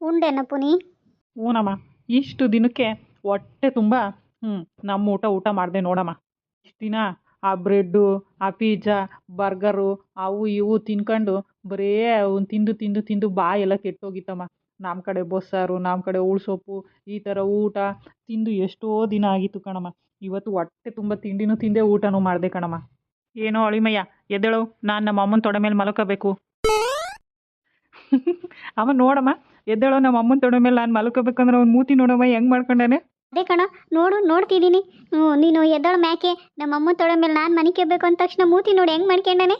ಉಂಡೆನ ಪುನಿ? ಹ್ಞೂನಮ್ಮ ಇಷ್ಟು ದಿನಕ್ಕೆ ಹೊಟ್ಟೆ ತುಂಬ ಹ್ಞೂ ನಮ್ಮ ಊಟ ಊಟ ಮಾಡಿದೆ ನೋಡಮ್ಮ. ಇಷ್ಟು ದಿನ ಆ ಬ್ರೆಡ್ಡು, ಆ ಪಿಜ್ಜಾ, ಬರ್ಗರು, ಅವು ಇವು ತಿನ್ಕೊಂಡು ಬರೇ ಅವ್ನ ತಿಂದು ತಿಂದು ತಿಂದು ಬಾಯೆಲ್ಲ ಕೆಟ್ಟೋಗಿತ್ತಮ್ಮ. ನಮ್ಮ ಕಡೆ ಬಸ್ಸಾರು ನಮ್ಮ ಕಡೆ ಉಳ್ಸೊಪ್ಪು ಈ ಥರ ಊಟ ತಿಂದು ಎಷ್ಟೋ ದಿನ ಆಗಿತ್ತು ಕಣಮ್ಮ. ಇವತ್ತು ಹೊಟ್ಟೆ ತುಂಬ ತಿಂಡಿನೂ ತಿಂದೆ, ಊಟನೂ ಮಾಡಿದೆ ಕಣಮ್ಮ. ಏನೋ ಅಳಿಮಯ್ಯ, ಎದ್ದೇಳು. ನಾನು ನಮ್ಮ ಅಮ್ಮನ ತೊಡೆ ಮೇಲೆ ಮಲ್ಕೋಬೇಕು. ಅಮ್ಮ ನೋಡಮ್ಮ ಎದ್ದೇಳೋ ನಮ್ಮ ಅಮ್ಮನ ತೊಡೆ ಮೇಲೆ ನಾನು ಮಲ್ಕೋಬೇಕಂದ್ರೆ ಅವ್ನು ಮೂತಿ ನೋಡಮ್ಮ ಹೆಂಗೆ ಮಾಡ್ಕೊಂಡಾನೆ? ಅದೇ ಕಣ ನೋಡು ನೋಡ್ತಿದ್ದೀನಿ ಹ್ಞೂ ನೀನು ಎದ್ದಳ ಮ್ಯಾಕೆ ನಮ್ಮ ಅಮ್ಮನ ತೊಡೆ ಮೇಲೆ ನಾನು ಮನೆ ಕೆಬ್ಬಬೇಕು ಅಂದ ತಕ್ಷಣ ಮೂತಿ ನೋಡಿ ಹೆಂಗೆ ಮಾಡ್ಕೊಂಡಾನೆ?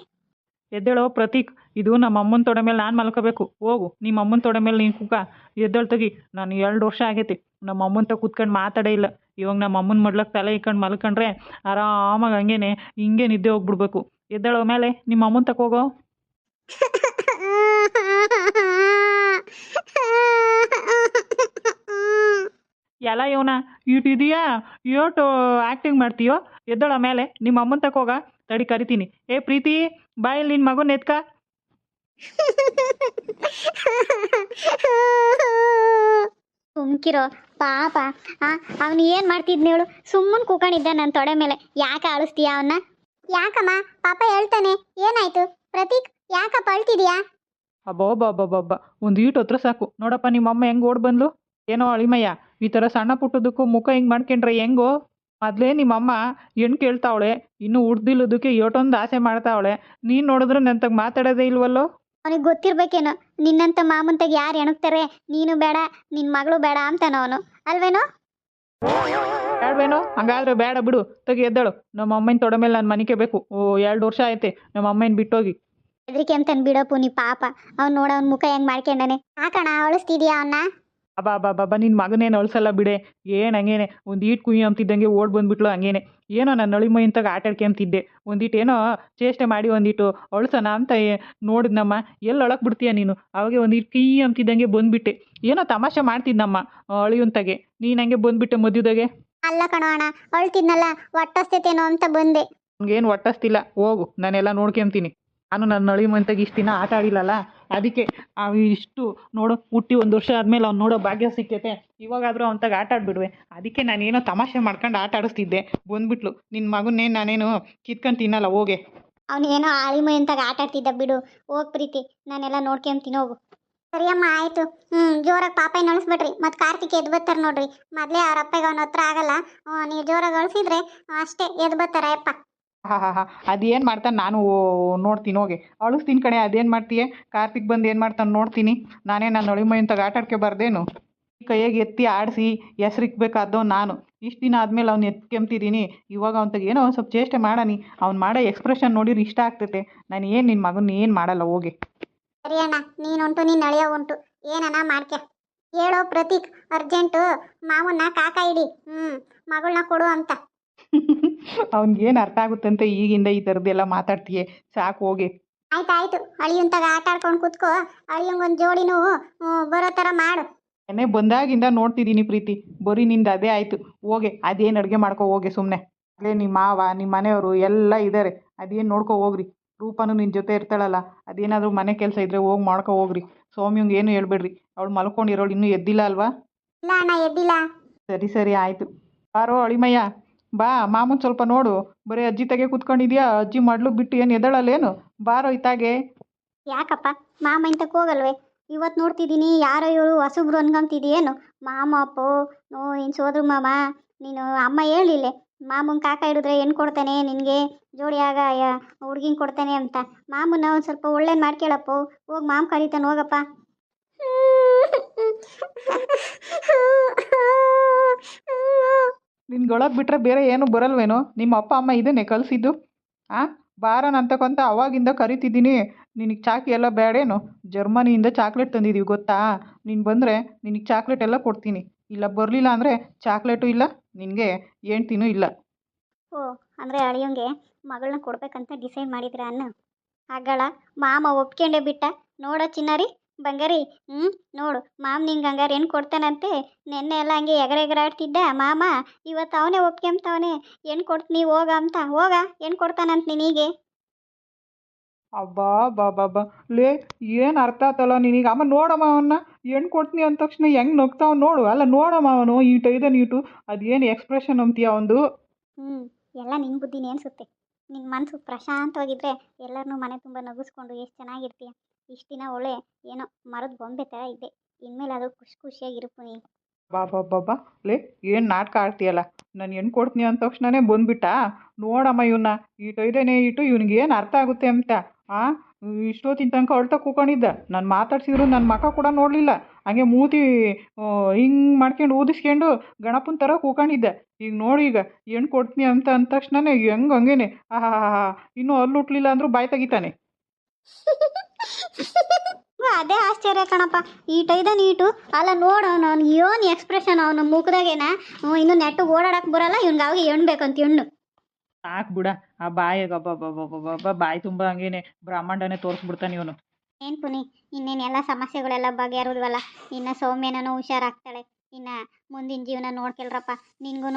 ಎದ್ದೇಳೋ ಪ್ರತೀಕ್ ಇದು ನಮ್ಮ ಅಮ್ಮನ ತೊಡೆ ಮೇಲೆ ನಾನು ಮಲ್ಕೋಬೇಕು. ಹೋಗು ನಿಮ್ಮ ಅಮ್ಮನ ತೊಡೆ ಮೇಲೆ ನೀನು ಕುಕ್ಕ ಎದ್ದೇಳು ತಗಿ ನಾನು ಎರಡು ವರ್ಷ ಆಗೈತಿ. ನಮ್ಮ ಅಮ್ಮನ ತ ಕೂತ್ಕೊಂಡು ಮಾತಾಡೇ ಇಲ್ಲ. ಇವಾಗ ನಮ್ಮ ಅಮ್ಮನ ಮಡ್ಲಕ್ಕೆ ತಲೆ ಇಕ್ಕೊಂಡು ಮಲ್ಕೊಂಡ್ರೆ ಆರಾಮಾಗಿ ಹಂಗೇನೆ ಹಿಂಗೆ ನಿದ್ದೆ ಹೋಗ್ಬಿಡ್ಬೇಕು. ಎದ್ದೇಳೋ ಮೇಲೆ ನಿಮ್ಮ ಅಮ್ಮನ ತಕ ಎಲ್ಲ ಇವನ ಇಟ್ಟಿದೆಯಾ ಏಟು ಆ್ಯಕ್ಟಿಂಗ್ ಮಾಡ್ತೀಯೋ? ಎದ್ದಳ ಮೇಲೆ ನಿಮ್ಮ ಅಮ್ಮನ ತಕ ಹೋಗ ತಡಿ ಕರಿತೀನಿ. ಏ ಪ್ರೀತಿ ಬಾಯಲ್ಲಿ ನಿನ್ನ ಮಗನ ಎತ್ಕ ಸುಮ್ಕಿರೋ ಪಾಪ. ಆ ಅವನು ಏನು ಮಾಡ್ತಿದ್ನ ಹೇಳು? ಸುಮ್ಮನೆ ಕೂಕೊಂಡಿದ್ದ ನನ್ನ ತೊಡೆ ಮೇಲೆ. ಯಾಕೆ ಅಳಿಸ್ತೀಯ ಅವನ್ನ ಯಾಕಮ್ಮ? ಪಾಪ ಹೇಳ್ತಾನೆ. ಏನಾಯ್ತು? ಪ್ರತೀಕ್ ಯಾಕಪ್ಪ ಅಳ್ತಿದ್ಯಾ ಅಬ್ಬಬ್ಬಬ್ಬಬ್ಬ ಒಂದು ಈಟು ಹತ್ರ ಸಾಕು. ನೋಡಪ್ಪ ನಿಮ್ಮ ಅಮ್ಮ ಹೆಂಗ್ ಓಡ್ ಬಂದ್ಲು? ಏನೋ ಅಳಿಮಯ್ಯ. ಈ ಥರ ಸಣ್ಣ ಪುಟ್ಟದಕ್ಕೂ ಮುಖ ಹಿಂಗೆ ಮಾಡ್ಕೊಂಡ್ರೆ ಹೆಂಗೋ? ಮೊದಲೇ ನಿಮ್ಮಮ್ಮ ಹೆಣ್ಣು ಕೇಳ್ತಾವಳೆ ಇನ್ನು ಉಡ್ದಿಲ್ಲದಕ್ಕೆ ಏಟೊಂದು ಆಸೆ ಮಾಡ್ತಾವಳೆ. ನೀನು ನೋಡಿದ್ರೆ ನನ್ನ ತಗ ಮಾತಾಡೋದೇ ಇಲ್ವಲ್ಲೋ? ಅವನಿಗೆ ಗೊತ್ತಿರ್ಬೇಕೇನೋ ನಿನ್ನಂತ ಮಾಮಂತಾಗ ಯಾರು ಎಣಗ್ತಾರೆ ನೀನು ಬೇಡ ನಿನ್ನ ಮಗಳು ಬೇಡ ಅಂತಾನ ಅವನು ಅಲ್ವೇನೋ? ಬೇಡವೇನೋ ಹಂಗಾದ್ರೆ ಬೇಡ ಬಿಡು ತೆಗಿ ಎದ್ದಳು. ನಮ್ಮ ಅಮ್ಮನ ತೊಡೆ ಮೇಲೆ ನಾನು ಮನಿಕೆ ಬೇಕು ಓ ಎರಡು ವರ್ಷ ಆಯ್ತೆ ನಮ್ಮ ಅಮ್ಮನ ಬಿಟ್ಟೋಗಿ. ಹೆದರಿಕೆ ಅಂತಾನೆ ಬಿಡಪ್ಪು ನೀ ಪಾಪ. ಅವ್ನು ನೋಡ ಅವ್ನ ಮುಖ ಹೆಂಗ್ ಮಾಡ್ಕೊಂಡಾನೆ. ಹಾಕಣ ಅವಳಿಸ್ತಿದ್ಯಾ ಅವನ್ನ ಅಬ್ಬಾ ಅಬ್ಬಾ ಅಬ್ಬಾ ನಿನ್ನ ಮಗನೇನು ಅಳ್ಸಲ್ಲ ಬಿಡೆ. ಏನು ಹಂಗೇನೆ? ಒಂದು ಈಟ್ ಕುಯ್ಯಿ ಅಂತಿದ್ದಂಗೆ ಓಡ್ ಬಂದ್ಬಿಟ್ಲು ಹಂಗೇನೆ. ಏನೋ ನನ್ನ ಅಳಿಮೈ ಅಂತಾಗ ಆಟಾಡ್ಕೊಂತಿದ್ದೆ. ಒಂದಿಟ್ಟು ಏನೋ ಚೇಷ್ಟೆ ಮಾಡಿ ಒಂದಿಟ್ಟು ಅಳ್ಸೋಣ ಅಂತ ನೋಡಿದ್ನಮ್ಮ. ಎಲ್ಲಿ ಅಳಕ್ ಬಿಡ್ತೀಯ ನೀನು? ಅವಾಗೆ ಒಂದಿಟ್ಟು ಕೀ ಅಂತಿದ್ದಂಗೆ ಬಂದ್ಬಿಟ್ಟೆ. ಏನೋ ತಮಾಷೆ ಮಾಡ್ತಿದ್ನಮ್ಮ ಅಳಿಯುಂತಗೆ. ನೀನು ಹಂಗೆ ಬಂದ್ಬಿಟ್ಟೆ ಮದ್ಯದಾಗೆ? ಅಲ್ಲ ಕಣೋ ಅಣ್ಣ ಅಳ್ತಿದ್ನಲ್ಲ ಒಟ್ಟಸ್ತೇತೇನೋ ಅಂತ ಬಂದೆ. ಏನು ಒಟ್ಟಿಸ್ತಿಲ್ಲ. ಹೋಗು ನಾನೆಲ್ಲ ನೋಡ್ಕೊಂತೀನಿ. ನಾನು ನನ್ನ ಅಳಿಮಂತಾಗ ಇಷ್ಟು ದಿನ ಆಟ ಆಡಿಲ್ಲಲ್ಲ ಅದಕ್ಕೆ ಇಷ್ಟು ನೋಡು ಹುಟ್ಟಿ ಒಂದು ವರ್ಷ ಆದಮೇಲೆ ಅವ್ನು ನೋಡೋ ಭಾಗ್ಯ ಸಿಕ್ಕೈತೆ. ಇವಾಗಾದರೂ ಅವನ್ತಾಗ ಆಟ ಆಡಿಬಿಡುವೆ ಅದಕ್ಕೆ ನಾನೇನೋ ತಮಾಷೆ ಮಾಡ್ಕೊಂಡು ಆಟ ಆಡಿಸ್ತಿದ್ದೆ. ಬಂದ್ಬಿಟ್ಲು. ನಿನ್ನ ಮಗನ್ನೇ ನಾನೇನು ಕಿತ್ಕೊಂಡು ತಿನ್ನಲ್ಲ, ಹೋಗೆ. ಅವನೇನೋ ಆಳಿಮೈ ಅಂತಾಗ ಆಟ ಆಡ್ತಿದ್ದ ಬಿಡು. ಹೋಗ್ ಪ್ರೀತಿ. ನಾನೆಲ್ಲ ನೋಡ್ಕೊಂತೀನಿ ಹೋಗು. ಸರಿಯಮ್ಮ, ಆಯಿತು. ಹ್ಞೂ ಜೋರಾಗಿ ಪಾಪ ನಳಿಸ್ಬಿಡ್ರಿ ಮತ್ತೆ ಕಾರ್ತಿಕ್ ಎದ್ದು ಬರ್ತಾರೆ ನೋಡ್ರಿ. ಮೊದಲೇ ಅವ್ರ ಅಪ್ಪಗೆ ಅವನ ಹತ್ರ ಆಗಲ್ಲ. ನೀವು ಜೋರಾಗಿ ಅಳಿಸಿದ್ರೆ ಅಷ್ಟೇ ಎದ್ದು ಬರ್ತಾರ ಯಪ್ಪ ಹಾ, ಹಾಂ ಹಾಂ. ಅದೇನು ಮಾಡ್ತಾನೆ? ನಾನು ನೋಡ್ತೀನಿ, ಹೋಗಿ. ಅಳಿಸ್ತೀನಿ ಕಣೆ, ಅದೇನು ಮಾಡ್ತೀಯ? ಕಾರ್ತಿಕ್ ಬಂದು ಏನು ಮಾಡ್ತಾನೆ ನೋಡ್ತೀನಿ. ನಾನೇ ನನ್ನ ಅಳಿಮೈ ಅಂತಾಗ ಆಟ ಆಡ್ಕೊಬಾರ್ದೇನು ಕೈಯಾಗೆ ಎತ್ತಿ ಆಡಿಸಿ ಹೆಸ್ರಿಕ್ಬೇಕಾದ್ದೋ ನಾನು. ಇಷ್ಟು ದಿನ ಆದಮೇಲೆ ಅವ್ನು ಎತ್ಕೊಂತಿದ್ದೀನಿ ಇವಾಗ ಅವ್ನ ಏನೋ ಒಂದು ಸ್ವಲ್ಪ ಚೇಷ್ಟೆ ಮಾಡಾನಿ. ಅವ್ನು ಮಾಡೋ ಎಕ್ಸ್ಪ್ರೆಷನ್ ನೋಡಿದ್ರೆ ಇಷ್ಟ ಆಗ್ತೈತೆ. ನಾನು ಏನು ನಿನ್ನ ಮಗನ ಏನು ಮಾಡಲ್ಲ, ಹೋಗಿ. ಸರಿ ಅಣ್ಣ, ನೀನುಂಟು, ನೀನು ಅಳಿಯ ಉಂಟು. ಏನಣ್ಣ ಹೇಳೋ ಪ್ರತೀಕ್, ಅರ್ಜೆಂಟು, ಮಾವನ್ನ ಕಾಕ ಇಡಿ. ಹ್ಮ್ ಮಗಳನ್ನ ಕೊಡು ಅಂತ. ಅವ್ನಿಗೇನು ಅರ್ಥ ಆಗುತ್ತಂತೆ ಈಗಿಂದ ಈ ಥರದ್ದೆಲ್ಲ ಮಾತಾಡ್ತೀಯ? ಸಾಕು ಹೋಗಿ. ಆಯ್ತಾಯ್ತು. ಅಳಿಯಂತಾಗ ಆಟ ಆಡ್ಕೊಂಡು ಕೂತ್ಕೋ. ಅಳಿಯಂಗೊಂದು ಜೋಡಿನೂ ಹ್ಮ್, ಬರೋ ಥರ ಮಾಡು. ಎಣ್ಣೆ ಬಂದಾಗಿಂದ ನೋಡ್ತಿದ್ದೀನಿ ಪ್ರೀತಿ. ಬರೀ ನಿಂದ ಅದೇ ಆಯ್ತು. ಹೋಗೆ ಅದೇನು ಅಡುಗೆ ಮಾಡ್ಕೊ ಹೋಗಿ ಸುಮ್ಮನೆ ಅಲ್ಲೇ ನಿಮ್ಮ ಮಾವ ನಿಮ್ಮ ಮನೆಯವರು ಎಲ್ಲ ಇದ್ದಾರೆ ಅದೇನು ನೋಡ್ಕೊ ಹೋಗ್ರಿ. ರೂಪನೂ ನಿನ್ನ ಜೊತೆ ಇರ್ತಾಳಲ್ಲ. ಅದೇನಾದರೂ ಮನೆ ಕೆಲಸ ಇದ್ದರೆ ಹೋಗಿ ಮಾಡ್ಕೊ ಹೋಗ್ರಿ. ಸೌಮ್ಯಂಗೆ ಏನು ಹೇಳ್ಬೇಡ್ರಿ. ಅವಳು ಮಲ್ಕೊಂಡಿರೋಳು ಇನ್ನೂ ಎದ್ದಿಲ್ಲ ಅಲ್ವಾ? ಇಲ್ಲ ಅಣ್ಣ ಎದ್ದಿಲ್ಲ. ಸರಿ ಸರಿ ಆಯಿತು. ಬಾರೋ ಅಳಿಮಯ್ಯ. ಬಾ ಮಾಮೂನ್ ಸ್ವಲ್ಪ ನೋಡು. ಬರೀ ಅಜ್ಜಿ ತೆಗೆ ಕೂತ್ಕೊಂಡಿದ್ಯಾ? ಅಜ್ಜಿ ಮಾಡ್ಲು ಬಿಟ್ಟು ಏನು ಎದಳಲ್ಲೇನು? ಬಾರೋ ಇತ್ತಾಗೆ. ಯಾಕಪ್ಪ? ಮಾಮ ಇಂತಕ್ಕೆ ಹೋಗಲ್ವೇ? ಇವತ್ತು ನೋಡ್ತಿದ್ದೀನಿ ಯಾರೋ ಇವರು ಹೊಸಬ್ರು ಅನ್ಕೊಂತಿದೀಯೇನು ಮಾಮ ಅಪ್ಪೋ ನೋ ಇನ್ನು ಸೋದ್ರು ಮಾಮ? ನೀನು ಅಮ್ಮ ಹೇಳಿಲ್ಲೆ. ಮಾಮನ್ ಕಾಕ ಹಿಡಿದ್ರೆ ಏನು ಕೊಡ್ತಾನೆ ನಿನಗೆ? ಜೋಡಿಯಾಗ ಹುಡ್ಗಿನ್ ಕೊಡ್ತಾನೆ ಅಂತ. ಮಾಮನ ಒಂದು ಸ್ವಲ್ಪ ಒಳ್ಳೇದು ಮಾಡ್ಕೇಳಪ್ಪು ಹೋಗಿ ಮಾಮ ಕರಿತಾನೆ ಹೋಗಪ್ಪ. ನಿನ್ಗೊಳಗೆ ಬಿಟ್ಟರೆ ಬೇರೆ ಏನು ಬರಲ್ವೇನೋ? ನಿಮ್ಮ ಅಪ್ಪ, ಅಮ್ಮ ಇದನ್ನೇ ಕಲಿಸಿದ್ದು? ಆ? ಬಾರನ್ ಅಂತಕ್ಕಂಥ ಅವಾಗಿಂದ ಕರಿತಿದ್ದೀನಿ. ನಿನಗೆ ಚಾಕಿ ಎಲ್ಲ ಬೇಡೇನು ಜರ್ಮನಿಯಿಂದ ಚಾಕ್ಲೇಟ್ ತಂದಿದ್ದೀವಿ ಗೊತ್ತಾ? ನೀನು ಬಂದರೆ ನಿನಗೆ ಚಾಕ್ಲೇಟ್ ಎಲ್ಲ ಕೊಡ್ತೀನಿ. ಇಲ್ಲ ಬರಲಿಲ್ಲ ಅಂದರೆ ಚಾಕ್ಲೇಟು ಇಲ್ಲ, ನಿನಗೆ ಹೆಂಡ್ತಿನೂ ಇಲ್ಲ. ಓ ಅಂದರೆ ಅಳಿಯೋಂಗೆ ಮಗಳನ್ನ ಕೊಡ್ಬೇಕಂತ ಡಿಸೈಡ್ ಮಾಡಿದ್ರ ಅನ್ನ ಆಗಳ ಮಾಮ ಒಪ್ಕೊಂಡೇ ಬಿಟ್ಟ? ನೋಡೋ ಚಿನ್ನಾರಿ. ಬಂಗಾರಿ ಹ್ಞೂ ನೋಡು ಮಾಮ ನಿಂಗೆ ಹಂಗಾರೆ ಏನು ಕೊಡ್ತಾನಂತೆ. ನೆನ್ನೆ ಎಲ್ಲ ಹಂಗೆ ಎಗರ ಎಗರಾಡ್ತಿದ್ದ ಮಾಮ. ಇವತ್ತು ಅವನೇ ಒಪ್ಕೊಂತವನೆ ಏನು ಕೊಡ್ತೀನಿ ಹೋಗ ಅಂತ. ಹೋಗ ಏನು ಕೊಡ್ತಾನಂತ ನಿನಗೆ. ಅಬ್ಬಾ ಬಾ ಬಾ ಬಾ. ಲೇ ಏನು ಅರ್ಥ ಆತಲ್ಲ ನಿನಗೆ? ಅಮ್ಮ ನೋಡಮ್ಮ ಅವನ್ನ ಹೆಣ್ಣು ಕೊಡ್ತೀನಿ ಅಂದ ತಕ್ಷಣ ಹೆಂಗೆ ನಗ್ತಾವ ನೋಡು. ಅಲ್ಲ ನೋಡಮ್ಮ ಅವನು. ಈಟ ಇದೆ ನೀಟು ಅದೇನು ಎಕ್ಸ್ಪ್ರೆಷನ್ ಅಂತೀಯ ಅವಂದು? ಹ್ಞೂ ಎಲ್ಲ ನಿನ್ನ ಬುದ್ಧಿನೇ ಅನಿಸುತ್ತೆ ನಿನ್ನ ಮನಸ್ಸು ಪ್ರಶಾಂತವಾಗಿದ್ದರೆ ಎಲ್ಲರನ್ನೂ ಮನೆ ತುಂಬ ನಗಿಸ್ಕೊಂಡು ಎಷ್ಟು ಚೆನ್ನಾಗಿರ್ತೀಯ. ಇಷ್ಟು ದಿನ ಒಳ್ಳೆ ಏನೋ ಮರದ ಬೊಂಬೆ ತರ ಇದ್ದೆ ಇನ್ಮೇಲೆ ಅದು ಖುಷಿ ಖುಷಿಯಾಗಿರು ಪುನಿ ಬಾ ಬಾ ಬಾ ಬಾ. ಲೇ ಏನು ನಾಟಕ ಆಡ್ತೀಯಲ್ಲ? ನಾನು ಹೆಣ್ ಕೊಡ್ತೀನಿ ಅಂದ ತಕ್ಷಣನೇ ಬಂದ್ಬಿಟ್ಟ? ನೋಡಮ್ಮ ಇವನ್ನ ಈಟೈದೇನೆ ಇಟ್ಟು ಇವ್ನಿಗೆ ಏನು ಅರ್ಥ ಆಗುತ್ತೆ ಅಂತ? ಆ? ಇಷ್ಟೊತ್ತಿನ ತನಕ ಅಳ್ತಾ ಕೂಕೊಂಡಿದ್ದ ನಾನು ಮಾತಾಡ್ಸಿದ್ರು ನನ್ನ ಮಕ ಕೂಡ ನೋಡಲಿಲ್ಲ. ಹಂಗೆ ಮೂತಿ ಹಿಂಗೆ ಮಾಡ್ಕೊಂಡು ಊದಿಸ್ಕೊಂಡು ಗಣಪನ ಥರ ಕೂಕೊಂಡಿದ್ದ ಈಗ ನೋಡಿ ಈಗ ಹೆಣ್ಣು ಕೊಡ್ತೀನಿ ಅಂತ ಅಂದ ತಕ್ಷಣನೇ ಹೆಂಗೆ ಹಂಗೇನೆ? ಆಹಾ ಇನ್ನೂ ಅಲ್ಲಿ ಹುಟ್ಲಿಲ್ಲ ಅಂದರೂ ಬಾಯಿ ತೆಗಿತಾನೆ. ಅದೇ ಆಶ್ಚರ್ಯ ಕಣಪ್ಪ. ಈಟ ಇದ ನೀಟು ಅಲ್ಲ ನೋಡು ಅವನು ಏನು ಎಕ್ಸ್ಪ್ರೆಷನ್ ಅವನ ಮುಖದಾಗೇನ? ಇನ್ನು ನೆಟ್ಟು ಓಡಾಡಕ್ ಬರಲ್ಲ ಇವ್ನಿಗೆ ಅವಾಗ ಹೆಣ್ಣು ಬೇಕಂತ ಹೆಣ್ಣು. ಸಾಕ್ ಬಿಡ ಆ ಬಾಯಿಗೆ ಅಬ್ಬಬ್ಬಬ್ಬಬ್ಬ ಬಾಯಿ ತುಂಬಾ ಹಂಗೇನೆ ಬ್ರಹ್ಮಾಂಡನೇ ತೋರಿಸ್ಬಿಡ್ತಾನೆ ಇವನು. ಏನ್ ಪುನಿ ಇನ್ನೇನು ಎಲ್ಲ ಸಮಸ್ಯೆಗಳೆಲ್ಲ ಬಗೆಹರಿದ್ವಲ್ಲ? ಇನ್ನ ಸೌಮ್ಯನೂ ಹುಷಾರಾಗ್ತಾಳೆ. ಇನ್ನ ಮುಂದಿನ ಜೀವನ ನೋಡ್ಕೇಳ್ರಪ್ಪ. ನಿನ್ಗೂ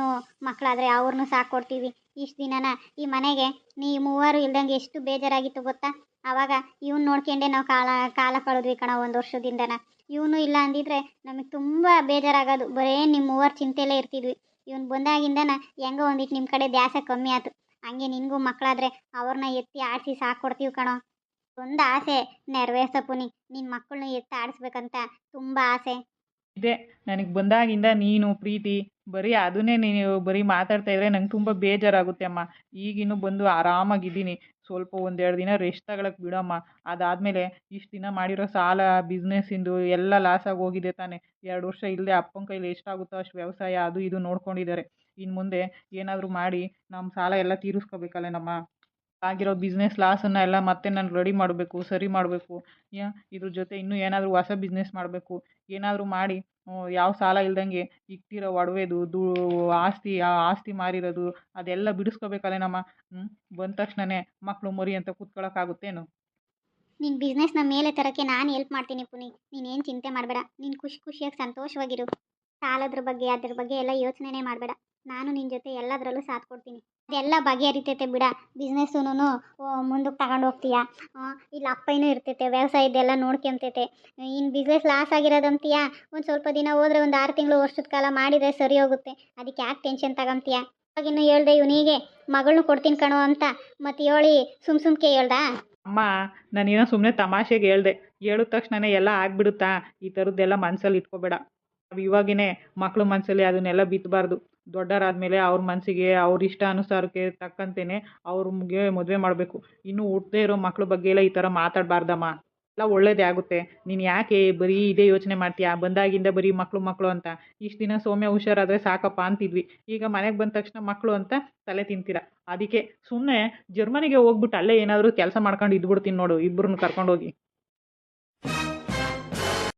ಮಕ್ಕಳಾದರೆ ಅವ್ರನ್ನೂ ಸಾಕೊಡ್ತೀವಿ ಇಷ್ಟು ದಿನನ ಈ ಮನೆಗೆ ನೀ ಮೂವರು ಇಲ್ದಂಗೆ ಎಷ್ಟು ಬೇಜಾರಾಗಿತ್ತು ಗೊತ್ತಾ? ಆವಾಗ ಇವ್ನು ನೋಡ್ಕೊಂಡೆ ನಾವು ಕಾಲ ಕಾಲ ಕಳೆದ್ವಿ ಕಣ ಒಂದು ವರ್ಷದಿಂದನ. ಇವನು ಇಲ್ಲ ಅಂದಿದ್ರೆ ನಮಗೆ ತುಂಬ ಬೇಜಾರಾಗೋದು. ಬರೇ ನಿಮ್ಮ ಮೂವರು ಚಿಂತೆಲೇ ಇರ್ತಿದ್ವಿ. ಇವ್ನು ಬಂದಾಗಿಂದನ ಹೆಂಗೋ ಒಂದಿಟ್ಟು ನಿಮ್ಮ ಕಡೆ ದ್ಯಾಸ ಕಮ್ಮಿ ಆಯ್ತು ಹಂಗೆ ನಿನಗೂ ಮಕ್ಕಳಾದ್ರೆ ಅವ್ರನ್ನ ಎತ್ತಿ ಆಡಿಸಿ ಸಾಕೊಡ್ತೀವಿ ಕಣೋ. ಒಂದು ಆಸೆ ಪುನಿ ನಿನ್ನ ಮಕ್ಕಳನ್ನ ಎತ್ತಿ ಆಡಿಸ್ಬೇಕಂತ ತುಂಬ ಆಸೆ. ಇದೆ. ನನಗೆ ಬಂದಾಗಿಂದ ನೀನು, ಪ್ರೀತಿ, ಬರೀ ಅದನ್ನೇ ನೀನು ಬರೀ ಮಾತಾಡ್ತಾ ಇದ್ರೆ ನಂಗೆ ತುಂಬ ಬೇಜಾರಾಗುತ್ತೆ ಅಮ್ಮ. ಈಗಿನ್ನೂ ಬಂದು ಆರಾಮಾಗಿದ್ದೀನಿ. ಸ್ವಲ್ಪ ಒಂದೆರಡು ದಿನ ರೆಸ್ಟ್ ತಗೊಳಕ್ಕೆ ಬಿಡಮ್ಮ. ಅದಾದಮೇಲೆ ಇಷ್ಟು ದಿನ ಮಾಡಿರೋ ಸಾಲ ಬಿಸ್ನೆಸ್ಸಿಂದು ಎಲ್ಲ ಲಾಸಾಗಿ ಹೋಗಿದೆ ತಾನೆ. ಎರಡು ವರ್ಷ ಇಲ್ಲದೆ ಅಪ್ಪನ ಕೈಲಿ ಎಷ್ಟಾಗುತ್ತೋ ಅಷ್ಟು ವ್ಯವಸಾಯ, ಅದು ಇದು ನೋಡ್ಕೊಂಡಿದ್ದಾರೆ. ಇನ್ನು ಮುಂದೆ ಏನಾದರೂ ಮಾಡಿ ನಮ್ಮ ಸಾಲ ಎಲ್ಲ ತೀರಿಸ್ಕೋಬೇಕಲ್ಲ ನಮ್ಮ ಆಗಿರೋ ಬಿಸ್ನೆಸ್ ಲಾಸನ್ನು ಎಲ್ಲ ಮತ್ತೆ ನಾನು ರೆಡಿ ಮಾಡಬೇಕು, ಸರಿ ಮಾಡಬೇಕು. ಇದ್ರ ಜೊತೆ ಇನ್ನೂ ಏನಾದರೂ ಹೊಸ ಬಿಸ್ನೆಸ್ ಮಾಡಬೇಕು. ಏನಾದರೂ ಮಾಡಿ ಯಾವ ಸಾಲ ಇಲ್ದಂಗೆ ಇಟ್ಟಿರೋ ಒಡವೆದು ದೂ ಆಸ್ತಿ, ಆ ಆಸ್ತಿ ಮಾರಿರೋದು, ಅದೆಲ್ಲ ಬಿಡಿಸ್ಕೋಬೇಕಲ್ಲ ನಮ್ಮ ಹ್ಞೂ ಬಂದ ತಕ್ಷಣನೇ ಮಕ್ಕಳು ಮರಿ ಅಂತ ಕೂತ್ಕೊಳ್ಳೋಕ್ಕಾಗುತ್ತೇನು ನಿನ್ನ ಬಿಸ್ನೆಸ್ನ ಮೇಲೆ ತರೋಕ್ಕೆ ನಾನು ಹೆಲ್ಪ್ ಮಾಡ್ತೀನಿ ಪುನಿ ನೀನೇನು ಚಿಂತೆ ಮಾಡಬೇಡ. ನೀನು ಖುಷಿ ಖುಷಿಯಾಗಿ ಸಂತೋಷವಾಗಿರು. ಸಾಲದ್ರ ಬಗ್ಗೆ, ಅದ್ರ ಬಗ್ಗೆ ಎಲ್ಲ ಯೋಚನೆನೇ ಮಾಡಬೇಡ. ನಾನು ನಿನ್ನ ಜೊತೆ ಎಲ್ಲದರಲ್ಲೂ ಸಾಥ್ ಕೊಡ್ತೀನಿ. ಅದೆಲ್ಲ ಬಗೆಹರಿತೈತೆ ಬಿಡ. ಬಿಸ್ನೆಸ್ಸುನು ಮುಂದಕ್ಕೆ ತಗೊಂಡು ಹೋಗ್ತೀಯ? ಇಲ್ಲ ಅಪ್ಪನೂ ಇರ್ತೈತೆ ವ್ಯವಸಾಯದ್ದೆಲ್ಲ ನೋಡ್ಕೊಂತೈತೆ. ಇನ್ನು ಬಿಸ್ನೆಸ್ ಲಾಸ್ ಆಗಿರೋದಂತೀಯ? ಒಂದು ಸ್ವಲ್ಪ ದಿನ ಹೋದ್ರೆ ಒಂದು ಆರು ತಿಂಗಳು ವರ್ಷದ ಕಾಲ ಮಾಡಿದರೆ ಸರಿ ಹೋಗುತ್ತೆ. ಅದಕ್ಕೆ ಯಾಕೆ ಟೆನ್ಷನ್ ತಗೊಂತೀಯ? ಇನ್ನು ಹೇಳ್ದೆ ಇವನಿಗೆ ಮಗಳನ್ನೂ ಕೊಡ್ತೀನಿ ಕಣೋ ಅಂತ. ಮತ್ತೆ ಹೇಳಿ ಸುಮ್ ಸುಮ್ಕೆ ಹೇಳ್ದಾ? ಅಮ್ಮ ನಾನೇನೋ ಸುಮ್ಮನೆ ತಮಾಷೆಗೆ ಹೇಳ್ದೆ. ಹೇಳಿದ ತಕ್ಷಣನೇ ಎಲ್ಲ ಆಗ್ಬಿಡುತ್ತಾ? ಈ ಥರದ್ದೆಲ್ಲ ಮನಸ್ಸಲ್ಲಿ ಇಟ್ಕೋಬೇಡ. ಇವಾಗಿನೇ ಮಕ್ಳ ಮನಸ್ಸಲ್ಲಿ ಅದನ್ನೆಲ್ಲ ಬಿತ್ತಬಾರ್ದು ದೊಡ್ಡವರಾದ್ಮೇಲೆ ಅವ್ರ ಮನಸ್ಸಿಗೆ ಅವ್ರ ಇಷ್ಟ ಅನುಸಾರಕ್ಕೆ ತಕ್ಕಂತೆಯೇ ಅವ್ರಿಗೆ ಮದುವೆ ಮಾಡಬೇಕು. ಇನ್ನೂ ಹುಟ್ಟದೇ ಇರೋ ಮಕ್ಳ ಬಗ್ಗೆ ಎಲ್ಲ ಈ ಥರ ಮಾತಾಡಬಾರ್ದಮ್ಮ. ಎಲ್ಲ ಒಳ್ಳೇದೇ ಆಗುತ್ತೆ. ನೀನು ಯಾಕೆ ಬರೀ ಇದೇ ಯೋಚನೆ ಮಾಡ್ತೀಯಾ? ಬಂದಾಗಿಂದ ಬರೀ ಮಕ್ಕಳು ಮಕ್ಕಳು ಅಂತ. ಇಷ್ಟು ದಿನ ಸೌಮ್ಯ ಹುಷಾರಾದರೆ ಸಾಕಪ್ಪ ಅಂತಿದ್ವಿ. ಈಗ ಮನೆಗೆ ಬಂದ ತಕ್ಷಣ ಮಕ್ಕಳು ಅಂತ ತಲೆ ತಿಂತೀರ. ಅದಕ್ಕೆ ಸುಮ್ಮನೆ ಜರ್ಮನಿಗೆ ಹೋಗ್ಬಿಟ್ಟು ಅಲ್ಲೇ ಏನಾದರೂ ಕೆಲಸ ಮಾಡ್ಕೊಂಡು ಇದ್ಬಿಡ್ತೀನಿ ನೋಡು ಇಬ್ಬರನ್ನ ಕರ್ಕೊಂಡೋಗಿ.